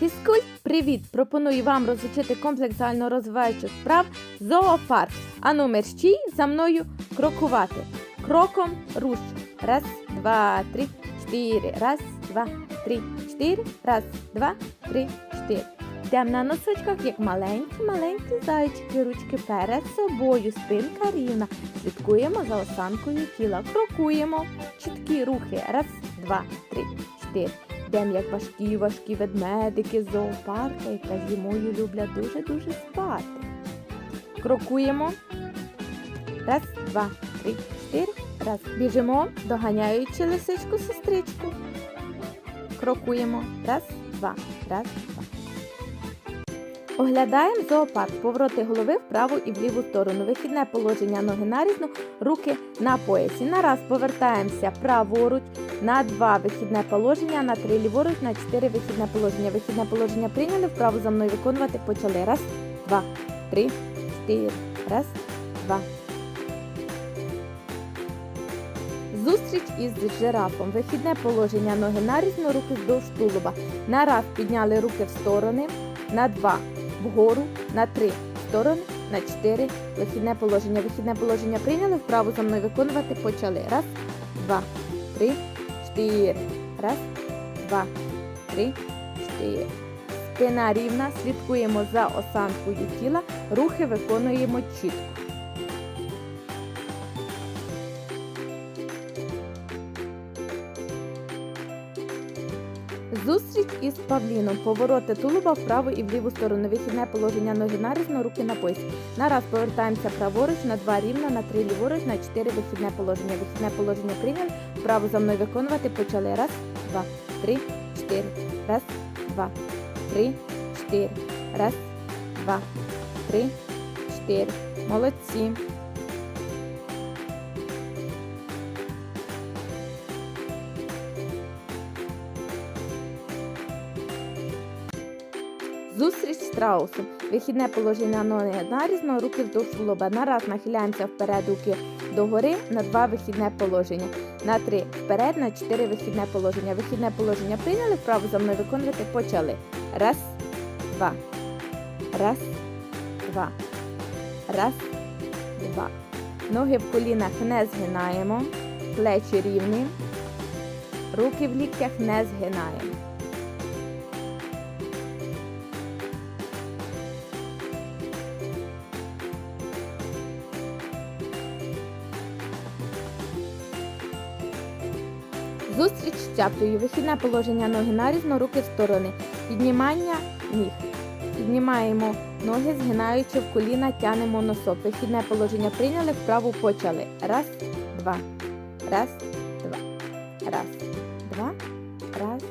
Фізкульт, привіт! Пропоную вам розучити комплекс загальнорозвиваючих вправ зоопарк. А ну мерщій за мною крокувати. Кроком руш. Раз, два, три, чотири. Раз, два, три, чотири. Раз, два, три, чотири. Йдемо на носочках, як маленькі, маленькі зайчики, ручки перед собою, спинка рівна. Слідкуємо за осанкою тіла. Крокуємо. Чіткі рухи. Раз, два, три, чотири. Йдемо як важкі, важкі ведмедики з зоопарка, яка зимою люблять дуже-дуже спати. Крокуємо. Раз, два, три, чотири. Раз. Біжимо, доганяючи лисичку сестричку. Крокуємо. Раз, два, раз, два. Оглядаємо зоопарк. Повороти голови вправу і в ліву сторону. Вихідне положення ноги нарізно, руки на поясі. На раз повертаємося праворуч, на два вихідне положення, на три ліворуч, на чотири вихідне положення. Вихідне положення прийняли, вправу за мною виконувати почали. Раз, два, три, чотири. Раз, два. Зустріч із жирафом. Вихідне положення ноги нарізно, руки вздовж тулуба. На раз підняли руки в сторони, на два вгору, на три сторони, на чотири. Вихідне положення. Вихідне положення прийняли, вправу за мною виконувати почали. Раз, два, три, чотири. Раз, два, три, чотири. Спина рівна, слідкуємо за осанкою тіла, рухи виконуємо чітко. Зустріч із Павліном. Повороти тулуба вправо і в ліву сторону. Вихідне положення ноги нарізно, руки на пояс. На раз повертаємося праворуч, на два рівно, на три ліворуч, на чотири вихідне положення. Вихідне положення прийняли. Вправо за мною виконувати почали. Раз, два, три, чотири. Раз, два, три, чотири. Раз, два, три, чотири. Молодці. Зустріч з страусом. Вихідне положення ноги нарізно, руки вздовж лоба. На раз нахиляємося вперед, руки догори, на два вихідне положення. На три вперед, на чотири вихідне положення. Вихідне положення прийняли, вправо за мною виконувати почали. Раз, два. Раз, два. Раз, два. Ноги в колінах не згинаємо. Плечі рівні. Руки в ліктях не згинаємо. Зустріч з цяплею. Вихідне положення ноги нарізно, руки в сторони. Піднімання ніг. Піднімаємо ноги, згинаючи в коліна, тянемо носок. Вихідне положення прийняли, вправу почали. Раз, два. Раз, два. Раз, два. Раз,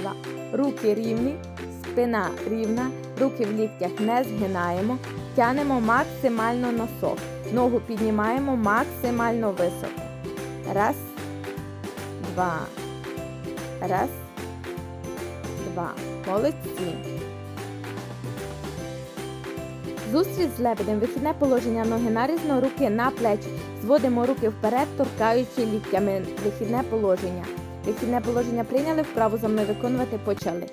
два. Руки рівні, спина рівна, руки в ліктях не згинаємо. Тянемо максимально носок. Ногу піднімаємо максимально високо. Раз, два. Раз, два. Молодці. Зустріч з лебедем. Вихідне положення ноги нарізно, руки на плечі. Зводимо руки вперед, торкаючи ліктями. Вихідне положення. Вихідне положення прийняли, вправу за мною виконувати почали.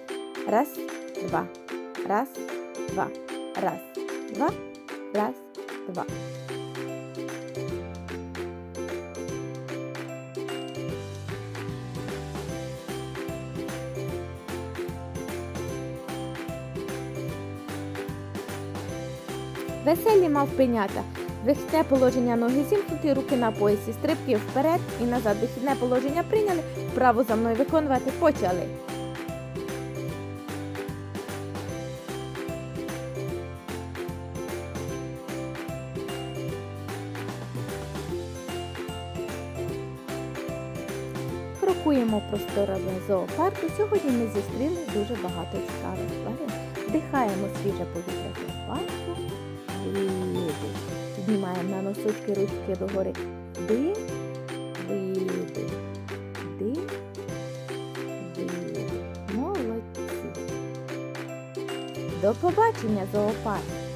Раз, два. Раз, два. Раз, два. Раз, два. Веселі мавпенята. Вихідне положення ноги зімкнуті, руки на поясі, стрибки вперед і назад. Вихідне положення прийняли, вправо за мною виконувати почали. Крокуємо просторами зоопарку. Сьогодні ми зустріли дуже багато цікавих тварин. Вдихаємо свіже повітря зоопарку. Видих. Піднімаємо на носочки ручки догори. Ди, видих. Ди, ди. Молодці. До побачення, зоопарк!